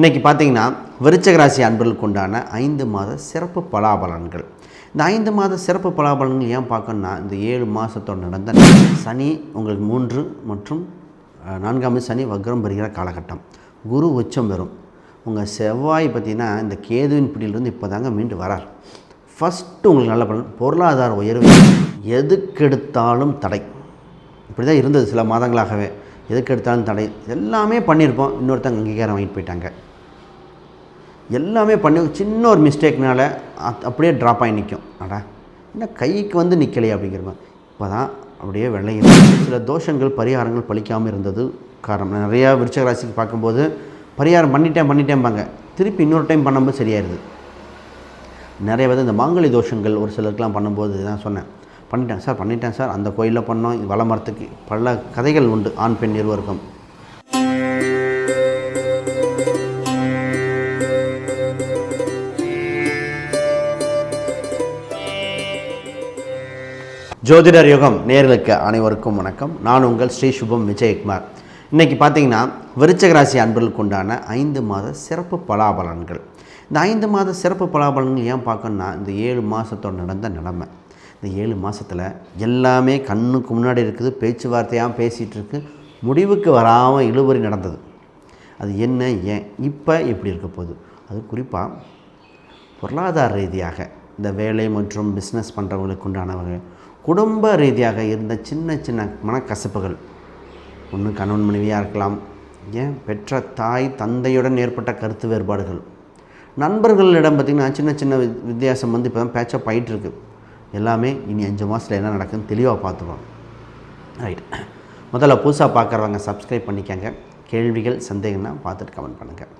இன்றைக்கி பார்த்தீங்கன்னா விருச்சகராசி அன்பர்களுக்கு உண்டான ஐந்து மாத சிறப்பு பலாபலன்கள். இந்த ஐந்து மாத சிறப்பு பலாபலன்கள் ஏன் பார்க்கணும்னா இந்த ஏழு மாதத்தோட நடந்த சனி உங்களுக்கு மூன்று மற்றும் நான்காம் சனி வக்ரம் பெறுகிற காலகட்டம். குரு உச்சம் பெறும். உங்கள் செவ்வாய் பார்த்தீங்கன்னா இந்த கேதுவின் பிடியிலிருந்து இப்போ தாங்க மீண்டு வரார். ஃபஸ்ட்டு உங்களுக்கு நல்ல பலன் பொருளாதார உயர்வு. எதுக்கெடுத்தாலும் தடை. இப்படி தான் இருந்தது சில மாதங்களாகவே. எதுக்கெடுத்தாலும் தடை. எல்லாமே பண்ணியிருப்போம். இன்னொருத்தங்க அங்கீகாரம் வாங்கிட்டு போயிட்டாங்க. எல்லாமே பண்ணி சின்ன ஒரு மிஸ்டேக்னால அத்- அப்படியே ட்ராப் ஆகி நிற்கும் அடா என்ன கைக்கு வந்து நிற்கலையே அப்படிங்கிற மாதிரி. இப்போ தான் அப்படியே விளையும் சில தோஷங்கள் பரிகாரங்கள் பழிக்காமல் இருந்தது காரணம். நிறையா விருச்சக ராசிக்கு பார்க்கும்போது பரிகாரம் பண்ணிட்டேன் பண்ணிட்டேன்பாங்க திருப்பி இன்னொரு டைம் பண்ணும்போது சரியாயிருது. நிறைய வந்து இந்த மாங்கலி தோஷங்கள் ஒரு சிலருக்கெலாம் பண்ணும்போது தான் சொன்னேன். பண்ணிட்டேன் சார் பண்ணிட்டேன் சார். அந்த கோயிலில் பண்ணோம். வளமரத்துக்கு பல கதைகள் உண்டு. ஆண் பெண் இருவருக்கும். ஜோதிடர் யுகம் நேர்களுக்கு அனைவருக்கும் வணக்கம். நான் உங்கள் ஸ்ரீ சுபம் விஜயகுமார். இன்றைக்கி பார்த்தீங்கன்னா விருச்சக ராசி அன்பர்களுக்கு உண்டான ஐந்து மாத சிறப்பு பலாபலன்கள். இந்த ஐந்து மாத சிறப்பு பலாபலன்கள் ஏன் பார்க்கணும்னா இந்த ஏழு மாதத்தோட நடந்த நிலமை. இந்த ஏழு மாதத்தில் எல்லாமே கண்ணுக்கு முன்னாடி இருக்குது பேச்சுவார்த்தையாக பேசிகிட்டு இருக்கு முடிவுக்கு வராமல் இழுபறி நடந்தது. அது என்ன ஏன் இப்போ எப்படி இருக்க போகுது? அது குறிப்பாக பொருளாதார ரீதியாக இந்த வேலை மற்றும் பிஸ்னஸ் பண்ணுறவங்களுக்கு உண்டானவங்க குடும்ப ரீதியாக இருந்த சின்ன சின்ன மனக்கசப்புகள். ஒன்று கணவன் மனைவியாக இருக்கலாம் ஏன்? பெற்ற தாய் தந்தையுடன் ஏற்பட்ட கருத்து வேறுபாடுகள். நண்பர்களிடம் பார்த்திங்கன்னா சின்ன சின்ன வித்தியாசம் வந்து இப்போ தான் பேச்சப் ஆகிட்டு எல்லாமே இனி அஞ்சு மாதத்தில் என்ன நடக்குதுன்னு தெளிவாக பார்த்துருவோம் ரைட் முதல்ல புதுசாக பார்க்குறவங்க சப்ஸ்கிரைப் பண்ணிக்கங்க. கேள்விகள் சந்தேகம்னா பார்த்துட்டு கமெண்ட் பண்ணுங்கள்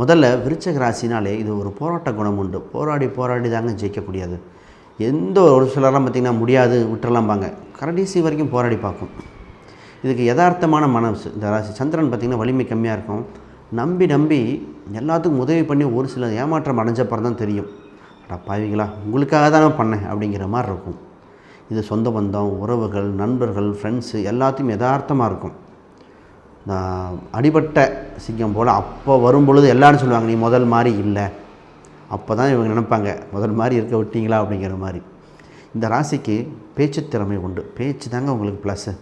முதல்ல விருச்சக ராசினாலே இது ஒரு போராட்ட குணம் உண்டு. போராடி போராடி தாங்க ஜெயிக்கக்கூடியது. எந்த ஒரு சிலரெலாம் பார்த்திங்கன்னா முடியாது விட்டுறலாம்பாங்க. கடைசி வரைக்கும் போராடி பார்க்கும். இதுக்கு யதார்த்தமான மனசு. இந்த ராசி சந்திரன் பார்த்திங்கன்னா வலிமை கம்மியாக இருக்கும். நம்பி நம்பி எல்லாத்துக்கும் உதவி பண்ணி ஒரு சில ஏமாற்றம் அடைஞ்சப்பறம் தான் தெரியும். அடா பாவிகளா உங்களுக்காக தானே பண்ணேன் அப்படிங்கிற மாதிரி இருக்கும். இது சொந்த பந்தம் உறவுகள் நண்பர்கள் ஃப்ரெண்ட்ஸு எல்லாத்தையும் யதார்த்தமாக இருக்கும். நான் அடிபட்ட சிங்கம் போல் அப்போ வரும் பொழுது எல்லாரும் சொல்லுவாங்க நீ முதல் மாதிரி இல்லை. அப்போ தான் இவங்க நினைப்பாங்க முதல் மாதிரி இருக்க விட்டீங்களா? அப்படிங்கிற மாதிரி. இந்த ராசிக்கு பேச்சு திறமை உண்டு. பேச்சு தாங்க உங்களுக்கு ப்ளஸ்ஸு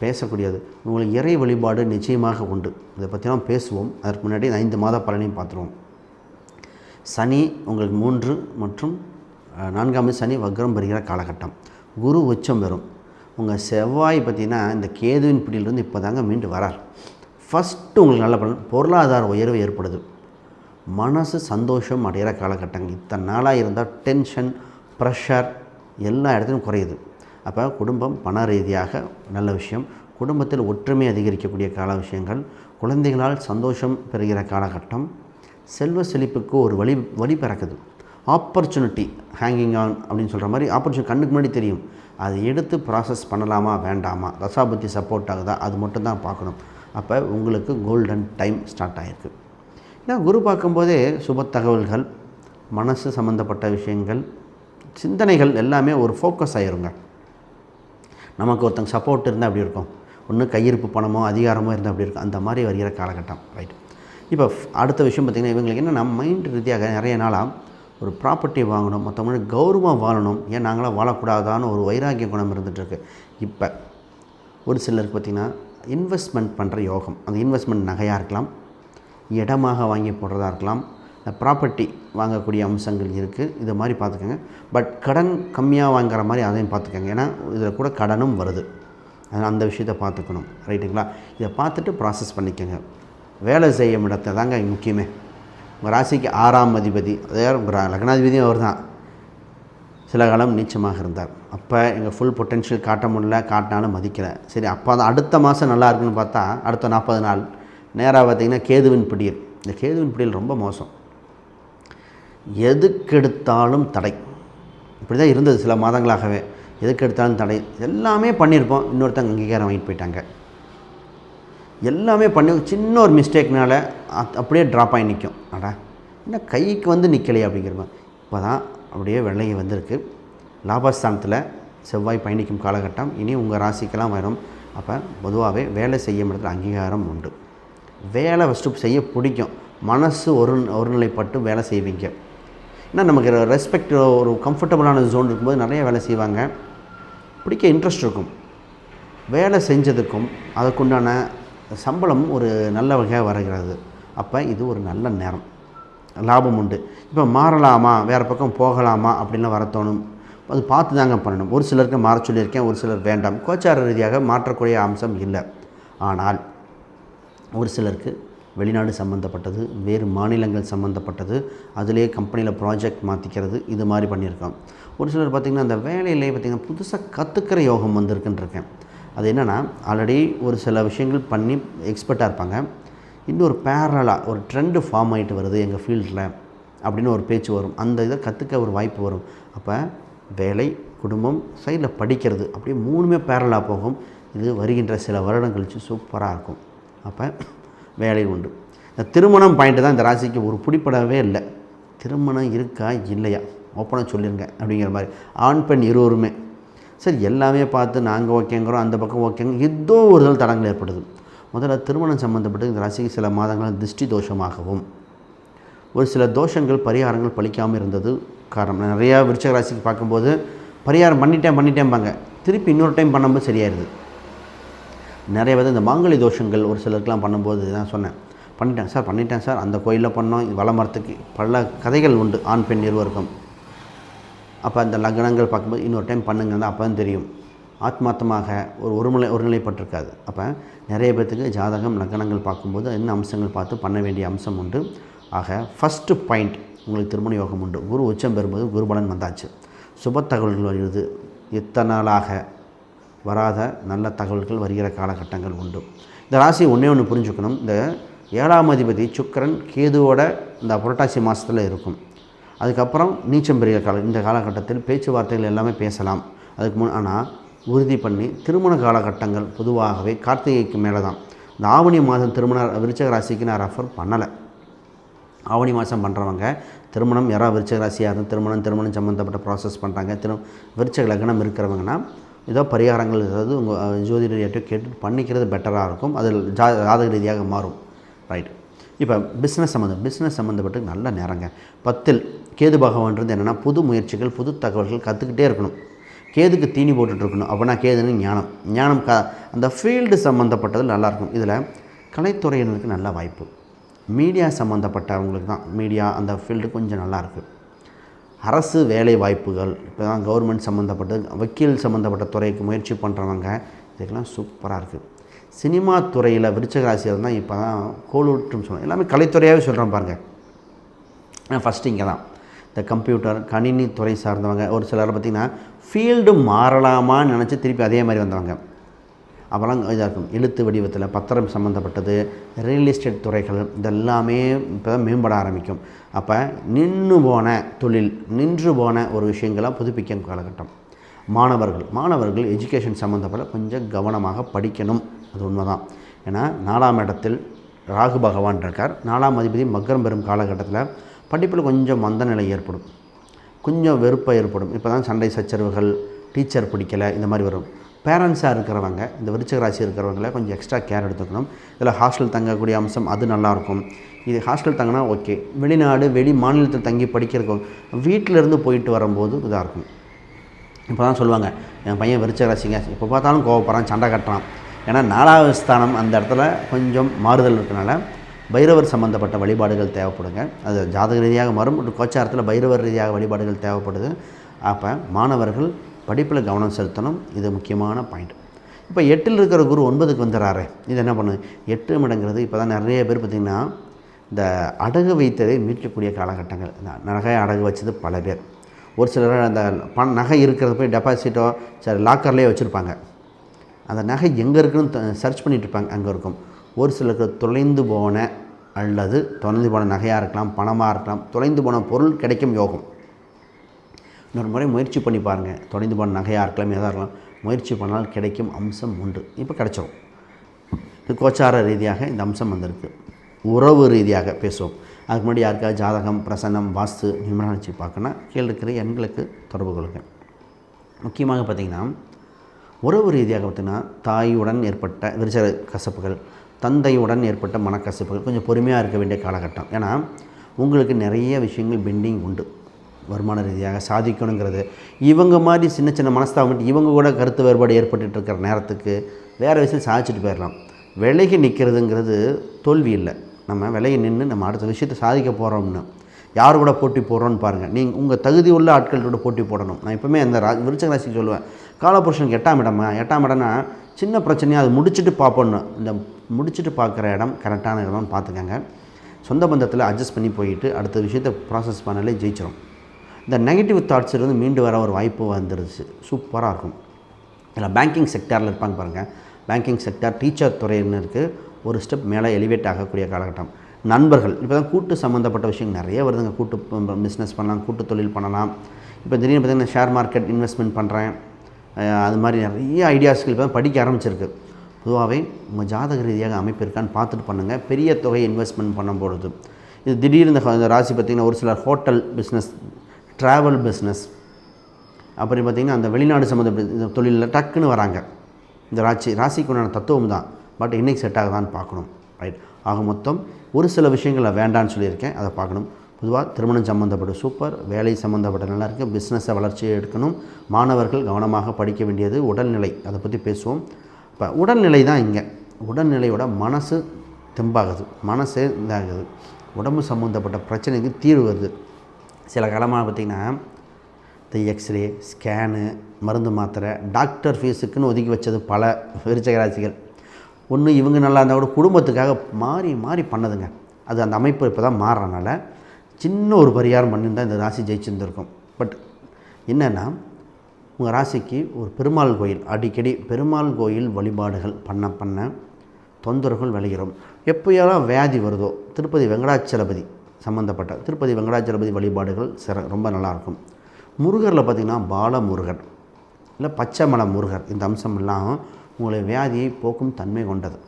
பேசக்கூடியது. உங்களுக்கு இறை வழிபாடு நிச்சயமாக உண்டு. இதை பற்றிலாம் பேசுவோம். அதற்கு முன்னாடி ஐந்து மாத பலனையும் பார்த்துருவோம். சனி உங்களுக்கு மூன்று மற்றும் நான்காம் சனி வக்ரம் பெறுகிற காலகட்டம். குரு உச்சம் பெறும். உங்கள் செவ்வாய் பார்த்தீங்கன்னா இந்த கேதுவின் பிடியிலிருந்து இப்போ தாங்க மீண்டு வரார். ஃபஸ்ட்டு உங்களுக்கு நல்ல பலன். பொருளாதார உயர்வு ஏற்படுது. மனசு சந்தோஷம் அடைகிற காலகட்டங்கள் இத்தனை நாளாக இருந்தால் டென்ஷன் ப்ரெஷர் எல்லா இடத்துலையும் குறையுது. அப்போ குடும்பம் பண ரீதியாக நல்ல விஷயம். குடும்பத்தில் ஒற்றுமை அதிகரிக்கக்கூடிய கால விஷயங்கள். குழந்தைகளால் சந்தோஷம் பெறுகிற காலகட்டம். செல்வ செழிப்புக்கு ஒரு வழி வழி பிறக்குது. ஆப்பர்ச்சுனிட்டி ஹேங்கிங் ஆன் அப்படின்னு சொல்கிற மாதிரி ஆப்பர்ச்சுனிட்டி கண்ணுக்கு முன்னாடி தெரியும். அதை எடுத்து ப்ராசஸ் பண்ணலாமா வேண்டாமா? தசாபுத்தி சப்போர்ட் ஆகுதா? அது மட்டும்தான் பார்க்கணும். அப்போ உங்களுக்கு கோல்டன் டைம் ஸ்டார்ட் ஆகிருக்கு ஏன்னா குரு பார்க்கும்போதே சுப தகவல்கள் மனசு சம்மந்தப்பட்ட விஷயங்கள் சிந்தனைகள் எல்லாமே ஒரு ஃபோக்கஸ் ஆகிருங்க நமக்கு ஒருத்தங்க சப்போர்ட் இருந்தால் அப்படி இருக்கும். ஒன்று கையிருப்பு பணமோ அதிகாரமோ இருந்தால் அப்படி இருக்கும். அந்த மாதிரி வருகிற காலகட்டம். ரைட் இப்போ அடுத்த விஷயம் பார்த்திங்கன்னா இவங்களுக்கு என்னென்னா மைண்ட் ரீதியாக நிறைய நாளாக ஒரு ப்ராப்பர்ட்டி வாங்கணும் மற்றவங்க கௌரவமாக வாழணும். ஏன் நாங்களாம் வாழக்கூடாதான்னு ஒரு வைராகிய குணம் இருந்துகிட்ருக்கு இப்போ ஒரு சிலருக்கு பார்த்திங்கன்னா இன்வெஸ்ட்மெண்ட் பண்ணுற யோகம். அந்த இன்வெஸ்ட்மெண்ட் நகையாக இருக்கலாம். இடமாக வாங்கி போடுறதா இருக்கலாம். ப்ராப்பர்ட்டி வாங்கக்கூடிய அம்சங்கள் இருக்குது இது மாதிரி பார்த்துக்கோங்க. பட் கடன் கம்மியாக வாங்குற மாதிரி அதையும் பார்த்துக்கோங்க. ஏன்னா இதில் கூட கடனும் வருது. அதனால் அந்த விஷயத்தை பார்த்துக்கணும். ரைட்டுங்களா? இதை பார்த்துட்டு ப்ராசஸ் பண்ணிக்கோங்க. வேலை செய்யும் இடத்த தாங்க முக்கியமே. உங்கள் ராசிக்கு ஆறாம் அதிபதி அதே உங்கள் லக்னாதிபதியும் அவர் தான் சில காலம் நீச்சமாக இருந்தார். அப்போ எங்கள் ஃபுல் பொட்டென்ஷியல் காட்ட முடியல காட்டினாலும் மதிக்கலை. சரி அப்போ தான் அடுத்த மாதம் நல்லா இருக்குன்னு பார்த்தா அடுத்த நாற்பது நாள் நேராக பார்த்திங்கன்னா கேதுவின் பிடியல். இந்த கேதுவின் பிடியல் ரொம்ப மோசம். எதுக்கெடுத்தாலும் தடை. இப்படி தான் இருந்தது சில மாதங்களாகவே. எதுக்கெடுத்தாலும் தடை. எல்லாமே பண்ணியிருப்போம். இன்னொருத்தங்க அங்கீகாரம் வாங்கிட்டு போயிட்டாங்க. எல்லாமே பண்ணி சின்ன ஒரு மிஸ்டேக்னால அத்- அப்படியே ட்ராப் ஆகி நிற்கும் அடா என்ன கைக்கு வந்து நிற்கலையே அப்படிங்கிற மாதிரி. இப்போ தான் அப்படியே வெள்ளையை வந்திருக்கு. லாபஸ்தானத்தில் செவ்வாய் பயணிக்கும் காலகட்டம். இனி உங்கள் ராசிக்கெல்லாம் வரும். அப்போ பொதுவாகவே வேலை செய்யும் இடத்துல அங்கீகாரம் உண்டு. வேலை ஃபஸ்ட்டு செய்ய பிடிக்கும். மனசு ஒரு ஒருநிலைப்பட்டு வேலை செய்வீங்க. ஏன்னா நமக்கு ரெஸ்பெக்ட் ஒரு கம்ஃபர்டபுளான ஜோன் இருக்கும்போது நிறைய வேலை செய்வாங்க. பிடிக்க இன்ட்ரெஸ்ட் இருக்கும். வேலை செஞ்சதுக்கும் அதுக்குண்டான சம்பளம் ஒரு நல்ல வகையாக வருகிறது. அப்போ இது ஒரு நல்ல நேரம். லாபம் உண்டு. இப்போ மாறலாமா? வேறு பக்கம் போகலாமா? அப்படின்லாம் வர தோணும். அது பார்த்து தாங்க பண்ணணும். ஒரு சிலருக்கு மாற சொல்லியிருக்கேன் ஒரு சிலர் வேண்டாம். கோச்சார ரீதியாக மாற்றக்கூடிய அம்சம் இல்லை. ஆனால் ஒரு சிலருக்கு வெளிநாடு சம்மந்தப்பட்டது வேறு மாநிலங்கள் சம்மந்தப்பட்டது அதிலே கம்பெனியில் ப்ராஜெக்ட் மாற்றிக்கிறது இது மாதிரி பண்ணியிருக்கோம். ஒரு சிலர் பார்த்திங்கன்னா அந்த வேலையிலே பார்த்திங்கன்னா புதுசாக கற்றுக்கிற யோகம் வந்திருக்குன்ட்ருக்கேன் அது என்னென்னா ஆல்ரெடி ஒரு சில விஷயங்கள் பண்ணி எக்ஸ்பர்ட்டாக இருப்பாங்க. இன்னொரு பேரலாக ஒரு ட்ரெண்டு ஃபார்ம் ஆகிட்டு வருது எங்கள் ஃபீல்டில் அப்படின்னு ஒரு பேச்சு வரும். அந்த இதை கற்றுக்க ஒரு வாய்ப்பு வரும். அப்போ வேலை குடும்பம் சைடில் படிக்கிறது அப்படியே மூணுமே பேரலாக போகும். இது வருகின்ற சில வருடம் கழித்து சூப்பராக இருக்கும். அப்போ வேலை உண்டு. இந்த திருமணம் பாயிண்ட்டு தான் இந்த ராசிக்கு ஒரு பிடிப்படவே இல்லை. திருமணம் இருக்கா? இல்லையா? ஓப்பனாக சொல்லிடுங்க அப்படிங்கிற மாதிரி. ஆண் பெண் இருவருமே. சரி எல்லாமே பார்த்து நாங்கள் ஓகேங்கிறோம் அந்த பக்கம் ஓகேங்க ஏதோ ஒரு இதில் தடங்கள் ஏற்படுது. முதல்ல திருமணம் சம்மந்தப்பட்டு இந்த ராசிக்கு சில மாதங்கள் திருஷ்டி தோஷமாகவும் ஒரு சில தோஷங்கள் பரிகாரங்கள் பலிக்காமல் இருந்தது காரணம். நிறையா விருச்சக ராசிக்கு பார்க்கும்போது பரிகாரம் பண்ணிட்டேன் பண்ணிட்டேன்பாங்க. திருப்பி இன்னொரு டைம் பண்ணும்போது சரியாயிருது. நிறைய பேர் இந்த மாங்கலி தோஷங்கள் ஒரு சிலருக்குலாம் பண்ணும்போது தான் சொன்னேன். பண்ணிட்டேன் சார் பண்ணிட்டேன் சார். அந்த கோயிலில் பண்ணோம். வளமரத்துக்கு பல கதைகள் உண்டு. ஆண் பெண் இருவருக்கும். அப்போ அந்த லக்னங்கள் பார்க்கும்போது இன்னொரு டைம் பண்ணுங்கன்னு அப்போ தான் தெரியும். ஆத்மார்த்தமாக ஒரு ஒருமுறை ஒருநிலைப்பட்டிருக்காது. அப்போ நிறைய பேர்த்துக்கு ஜாதகம் லக்னங்கள் பார்க்கும்போது என்ன அம்சங்கள் பார்த்து பண்ண வேண்டிய அம்சம் உண்டு. ஆக ஃபஸ்ட்டு பாயிண்ட் உங்களுக்கு திருமண யோகம் உண்டு. குரு உச்சம் பெறும்போது குருபலன் வந்தாச்சு. சுப தகவல்கள் வருகிறது. இத்தனை நாளாக வராத நல்ல தகவல்கள் வருகிற காலகட்டங்கள் உண்டு. இந்த ராசி ஒன்றே ஒன்று புரிஞ்சுக்கணும். இந்த ஏழாம் அதிபதி சுக்கரன் கேதுவோட இந்த புரட்டாசி மாதத்தில் இருக்கும். அதுக்கப்புறம் நீச்சம் பெரிய கால இந்த காலகட்டத்தில் பேச்சுவார்த்தைகள் எல்லாமே பேசலாம். அதுக்கு முன் ஆனால் உறுதி பண்ணி திருமண காலகட்டங்கள் பொதுவாகவே கார்த்திகைக்கு மேலே தான் இந்த ஆவணி மாதம் திருமண விருச்சக ராசிக்கு நான் ரெஃபர் பண்ணலை. ஆவணி மாதம் பண்ணுறவங்க திருமணம் யாராவது விருச்சக ராசியாக இருந்தால் திருமணம் திருமணம் சம்மந்தப்பட்ட ப்ராசஸ் பண்ணுறாங்க திரு விருச்சக லக்னம் இருக்கிறவங்கன்னா ஏதோ பரிகாரங்கள் ஏதாவது உங்கள் ஜோதிடர்கிட்ட கேட்டு பண்ணிக்கிறது பெட்டராக இருக்கும். அது ஜா ஜாதக ரீதியாக மாறும். ரைட் இப்போ பிஸ்னஸ் சம்மந்தம் பிஸ்னஸ் சம்மந்தப்பட்டு நல்ல நேரங்க. பத்தில் கேது பகவான்றது என்னென்னா புது முயற்சிகள் புது தகவல்கள் கற்றுக்கிட்டே இருக்கணும். கேதுக்கு தீனி போட்டுட்ருக்கணும். அப்படின்னா கேதுன்னு ஞானம். ஞானம் க அந்த ஃபீல்டு சம்மந்தப்பட்டது நல்லாயிருக்கும் இதில் கலைத்துறையினருக்கு நல்ல வாய்ப்பு. மீடியா சம்மந்தப்பட்டவங்களுக்கு தான். மீடியா அந்த ஃபீல்டு கொஞ்சம் நல்லாயிருக்கு அரசு வேலை வாய்ப்புகள் இப்போ தான் கவர்மெண்ட் சம்மந்தப்பட்ட வக்கீல் சம்மந்தப்பட்ட துறைக்கு முயற்சி பண்ணுறவங்க இதுக்கெல்லாம் சூப்பராக இருக்குது சினிமா துறையில் விருச்சகராசியாக தான் இப்போ தான் கோலூட்டும் சொல்லுவோம் எல்லாமே கலைத்துறையாகவே சொல்கிறேன் பாருங்கள் ஃபஸ்ட்டு இங்கே தான் இந்த கம்ப்யூட்டர் கணினி துறை சார்ந்தவங்க ஒரு சிலர் பார்த்திங்கன்னா ஃபீல்டு மாறலாமான்னு நினச்சி திருப்பி அதே மாதிரி வந்தவங்க. அப்போல்லாம் இதாக இருக்கும் எழுத்து வடிவத்தில் பத்திரம் சம்மந்தப்பட்டது ரியல் எஸ்டேட் துறைகள் இதெல்லாமே இப்போ தான் மேம்பட ஆரம்பிக்கும். அப்போ நின்று போன தொழில் நின்று போன ஒரு விஷயங்களாக புதுப்பிக்கும் காலகட்டம். மாணவர்கள் மாணவர்கள் எஜுகேஷன் சம்மந்தப்பட்ட கொஞ்சம் கவனமாக படிக்கணும். அது உண்மைதான். ஏன்னா நாலாம் இடத்தில் ராகு பகவான் இருக்கார். நாலாம் அதிபதி மக்கரம் பெறும் காலகட்டத்தில் படிப்பில் கொஞ்சம் மந்த நிலை ஏற்படும். கொஞ்சம் வெறுப்பை ஏற்படும். இப்போ தான் சண்டை சச்சரவுகள் டீச்சர் பிடிக்கலை இந்த மாதிரி வரும். பேரண்ட்ஸாக இருக்கிறவங்க இந்த விருச்சக ராசி இருக்கிறவங்கள கொஞ்சம் எக்ஸ்ட்ரா கேர் எடுத்துக்கணும். இதில் ஹாஸ்டல் தங்கக்கூடிய அம்சம் அது நல்லாயிருக்கும். இது ஹாஸ்டல் தங்கினா ஓகே வெளிநாடு வெளி மாநிலத்தில் தங்கி படிக்கிறக்கும் வீட்டிலேருந்து போயிட்டு வரும்போது இதாக இருக்கும். இப்போ தான் சொல்லுவாங்க என் பையன் விருச்சக ராசிங்க இப்போ பார்த்தாலும் கோவப்படுறான் சண்டை கட்டுறான். ஏன்னா நாலாவது ஸ்தானம் அந்த இடத்துல கொஞ்சம் மாறுதல் இருக்கனால பைரவர் சம்மந்தப்பட்ட வழிபாடுகள் தேவைப்படுங்க. அது ஜாதக ரீதியாக மாறும் கோச்சாரத்தில் பைரவர் ரீதியாக வழிபாடுகள் தேவைப்படுது. அப்போ மாணவர்கள் படிப்பில் கவனம் செலுத்தணும். இது முக்கியமான பாயிண்ட் இப்போ எட்டில் இருக்கிற குரு ஒன்பதுக்கு வந்துடுறாரு இது என்ன பண்ணுது எட்டு மடங்கிறது இப்போ தான் நிறைய பேர் பார்த்திங்கன்னா இந்த அடகு வைத்ததை மீட்கக்கூடிய காலகட்டங்கள். இந்த நகை அடகு வச்சது பல பேர். ஒரு சிலர் அந்த பண நகை இருக்கிறத போய் டெபாசிட்டோ சரி லாக்கர்லேயே வச்சுருப்பாங்க. அந்த நகை எங்கே இருக்குன்னு சர்ச் பண்ணிகிட்டு இருப்பாங்க அங்கே இருக்கும். ஒரு சிலருக்கு தொலைந்து போன அல்லது தொலைந்து போன நகையாக இருக்கலாம் பணமாக இருக்கலாம். தொலைந்து போன பொருள் கிடைக்கும் யோகம். இன்னொரு முறை முயற்சி பண்ணி பாருங்கள் தொலைந்து போன நகையாக இருக்கலாம் எதாக இருக்கலாம் முயற்சி பண்ணால் கிடைக்கும் அம்சம் உண்டு. இப்போ கிடச்சிரும். இது கோச்சார ரீதியாக இந்த அம்சம் வந்திருக்கு. உறவு ரீதியாக பேசுவோம். அதுக்கு முன்னாடி யாருக்காவது ஜாதகம் பிரசன்னம் வாஸ்து நிமிடச்சி பார்க்கணுன்னா கீழே இருக்கிற எண்களுக்கு தொடர்பு கொள்ளுங்க. முக்கியமாக பார்த்திங்கன்னா உறவு ரீதியாக பார்த்திங்கன்னா தாயுடன் ஏற்பட்ட விரிசல கசப்புகள் தந்தையுடன் ஏற்பட்ட மனக்கசப்புகள் கொஞ்சம் பொறுமையாக இருக்க வேண்டிய காலகட்டம். ஏன்னா உங்களுக்கு நிறைய விஷயங்கள் பெண்டிங் உண்டு. வருமான ரீதியாக சாதிக்கணுங்கிறது. இவங்க மாதிரி சின்ன சின்ன மனஸ்தாபம் இவங்க கூட கருத்து வேறுபாடு ஏற்பட்டுட்டு இருக்கிற நேரத்துக்கு வேறு விஷயம் சாதிச்சுட்டு போயிடலாம். விலகி நிற்கிறதுங்கிறது தோல்வி இல்லை. நம்ம விலகி நின்று நம்ம அடுத்த விஷயத்தை சாதிக்க போகிறோம்னு யார் கூட போட்டி போடுறோன்னு பாருங்கள் நீங்கள் உங்கள் தகுதி உள்ள ஆட்களோட போட்டி போடணும். நான் எப்பவுமே அந்த ரா விருச்சக ராசிக்கு சொல்லுவேன். காலபுருஷனுக்கு எட்டாம் இடமா? எட்டாம் இடம்னா சின்ன பிரச்சனையாக அது முடிச்சுட்டு பார்ப்போன்னு இந்த முடிச்சுட்டு பார்க்குற இடம் கரெக்டான இடம்னு பார்த்துக்கங்க. சொந்த பந்தத்தில் அட்ஜஸ்ட் பண்ணி போயிட்டு அடுத்த விஷயத்தை ப்ராசஸ் பண்ணாலே ஜெயிச்சிடும் இந்த நெகட்டிவ் தாட்ஸ் இருந்து மீண்டு வர ஒரு வாய்ப்பு வந்துடுச்சு சூப்பராக இருக்கும். இதில் பேங்கிங் செக்டாரில் இருப்பாங்க பாருங்கள் பேங்கிங் செக்டார் டீச்சர் துறைன்னு இருக்குது ஒரு ஸ்டெப் மேலே எலிவேட் ஆகக்கூடிய காலகட்டம். நண்பர்கள் இப்போ தான் கூட்டு சம்மந்தப்பட்ட விஷயம் நிறைய வருதுங்க. கூட்டு பிஸ்னஸ் பண்ணலாம் கூட்டு தொழில் பண்ணலாம். இப்போ திடீர்னு பார்த்தீங்கன்னா ஷேர் மார்க்கெட் இன்வெஸ்ட்மெண்ட் பண்ணுறேன் அது மாதிரி நிறைய ஐடியாஸ்கள் இப்போ தான் படிக்க ஆரம்பிச்சிருக்கு. பொதுவாகவே உங்கள் ஜாதக ரீதியாக அமைப்பு இருக்கான்னு பார்த்துட்டு பண்ணுங்கள் பெரிய தொகை இன்வெஸ்ட்மெண்ட் பண்ணும்பொழுது இது திடீர்னு இந்த இந்த ராசி பார்த்திங்கன்னா ஒரு சிலர் ஹோட்டல் பிஸ்னஸ் ட்ராவல் பிஸ்னஸ் அப்புறம் பார்த்திங்கன்னா அந்த வெளிநாடு சம்மந்த தொழிலில் டக்குன்னு வராங்க. இந்த ராசி ராசிக்கு உண்டான தத்துவம் தான். பட் இன்னைக்கு செட் ஆகுதான்னு பார்க்கணும். ரைட் ஆக மொத்தம் ஒரு சில விஷயங்களை வேண்டான்னு சொல்லியிருக்கேன். அதை பார்க்கணும். பொதுவாக திருமணம் சம்மந்தப்பட்ட சூப்பர் வேலை சம்மந்தப்பட்ட நல்லா இருக்குது பிஸ்னஸை வளர்ச்சியை எடுக்கணும். மாணவர்கள் கவனமாக படிக்க வேண்டியது உடல்நிலை. அதை பற்றி பேசுவோம். இப்போ உடல்நிலை தான் இங்கே. உடல்நிலையோட மனசு தெம்பாகுது. மனசே இதாகுது. உடம்பு சம்மந்தப்பட்ட பிரச்சனைக்கு தீர்வு வருது. சில காலமாக பார்த்திங்கன்னா இந்த எக்ஸ்ரே ஸ்கேனு மருந்து மாத்திரை டாக்டர் ஃபீஸுக்குன்னு ஒதுக்கி வச்சது பல விருச்சகராசிகள் ஒன்று இவங்க நல்லா இருந்தால் கூட குடும்பத்துக்காக மாறி மாறி பண்ணதுங்க. அது அந்த அமைப்பு இப்போ தான் மாறுறனால சின்ன ஒரு பரிகாரம் பண்ணியிருந்தால் இந்த ராசி ஜெயிச்சிருந்துருக்கும். பட் என்னென்னா உங்கள் ராசிக்கு ஒரு பெருமாள் கோயில் அடிக்கடி பெருமாள் கோயில் வழிபாடுகள் பண்ண பண்ண தொந்தரவுகள் விளைகிறோம். எப்போயெல்லாம் வியாதி வருதோ திருப்பதி வெங்கடாச்சலபதி சம்மந்தப்பட்ட திருப்பதி வெங்கடாச்சலபதி வழிபாடுகள் சிற ரொம்ப நல்லாயிருக்கும். முருகரில் பார்த்திங்கன்னா பாலமுருகன் இல்லை பச்சைமலை முருகர் இந்த அம்சம் எல்லாம் உங்களுடைய வியாதியை போக்கும் தன்மை கொண்டது.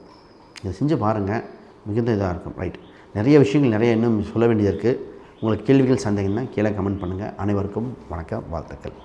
இதை செஞ்சு பாருங்கள் மிகுந்த இதாக இருக்கும். ரைட் நிறைய விஷயங்கள் நிறைய இன்னும் சொல்ல வேண்டியது இருக்குது உங்களுக்கு கேள்விகள் சந்தேகம்னா கீழே கமெண்ட் பண்ணுங்கள் அனைவருக்கும் வணக்கம் வாழ்த்துக்கள்.